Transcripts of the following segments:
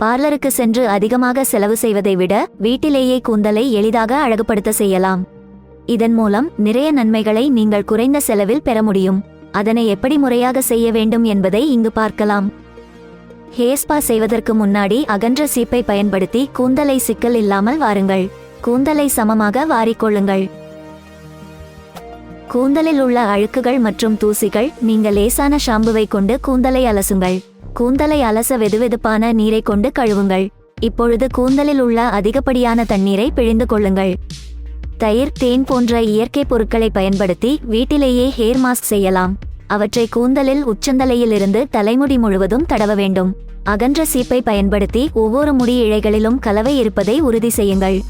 பார்லருக்கு சென்று அதிகமாக செலவு செய்வதை விட வீட்டிலேயே கூந்தலை எளிதாக அழகுபடுத்த செய்யலாம். இதன் மூலம் நிறைய நன்மைகளை நீங்கள் குறைந்த செலவில் பெற முடியும். அதனை எப்படி முறையாக செய்ய வேண்டும் என்பதை இங்கு பார்க்கலாம். ஹேஸ்பா செய்வதற்கு முன்னாடி அகன்ற சீப்பை பயன்படுத்தி கூந்தலை சிக்கல் இல்லாமல் வாருங்கள். கூந்தலை சமமாக வாரிக்கொள்ளுங்கள். கூந்தலில் உள்ள அழுக்குகள் மற்றும் தூசிகள் நீங்கள் லேசான ஷாம்புவை கொண்டு கூந்தலை அலசுங்கள். கூந்தலை அலச வெதுவெதுப்பான நீரை கொண்டு கழுவுங்கள். இப்பொழுது கூந்தலில் உள்ள அதிகப்படியான தண்ணீரை பிழிந்து கொள்ளுங்கள். தயிர் தேன் போன்ற இயற்கை பொருட்களை பயன்படுத்தி வீட்டிலேயே ஹேர் மாஸ்க் செய்யலாம். அவற்றை கூந்தலில் உச்சந்தலையிலிருந்து தலைமுடி முழுவதும் தடவ வேண்டும். அகன்ற சீப்பை பயன்படுத்தி ஒவ்வொரு முடி இழைகளிலும் கலவை இருப்பதை உறுதி செய்யுங்கள்.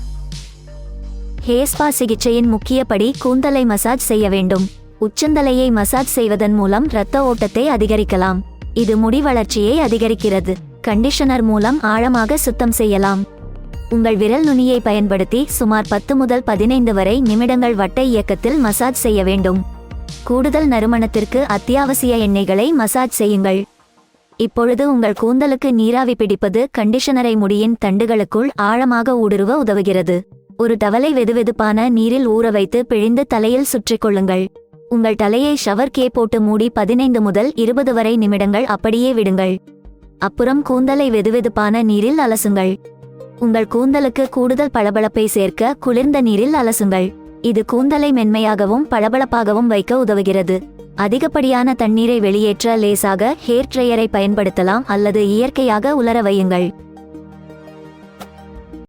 ஹேஸ்பா சிகிச்சையின் முக்கியப்படி கூந்தலை மசாஜ் செய்ய வேண்டும். உச்சந்தலையை மசாஜ் செய்வதன் மூலம் இரத்த ஓட்டத்தை அதிகரிக்கலாம். இது முடி வளர்ச்சியை அதிகரிக்கிறது. கண்டிஷனர் மூலம் ஆழமாக சுத்தம் செய்யலாம். உங்கள் விரல் நுனியை பயன்படுத்தி சுமார் பத்து முதல் பதினைந்து வரை நிமிடங்கள் வட்ட இயக்கத்தில் மசாஜ் செய்ய வேண்டும். கூடுதல் நறுமணத்திற்கு அத்தியாவசிய எண்ணெய்களை மசாஜ் செய்யுங்கள். இப்பொழுது உங்கள் கூந்தலுக்கு நீராவி பிடிப்பது கண்டிஷனரை முடியின் தண்டுகளுக்குள் ஆழமாக ஊடுருவ உதவுகிறது. ஒரு டவலை வெதுவெதுப்பான நீரில் ஊற வைத்து பிழிந்து தலையில் சுற்றிக் கொள்ளுங்கள். உங்கள் தலையை ஷவர் கே போட்டு மூடி பதினைந்து முதல் இருபது வரை நிமிடங்கள் அப்படியே விடுங்கள். அப்புறம் கூந்தலை வெதுவெதுப்பான நீரில் அலசுங்கள். உங்கள் கூந்தலுக்கு கூடுதல் பளபளப்பை சேர்க்க குளிர்ந்த நீரில் அலசுங்கள். இது கூந்தலை மென்மையாகவும் பளபளப்பாகவும் வைக்க உதவுகிறது. அதிகப்படியான தண்ணீரை வெளியேற்ற லேசாக ஹேர் ட்ரையரை பயன்படுத்தலாம் அல்லது இயற்கையாக உலர வையுங்கள்.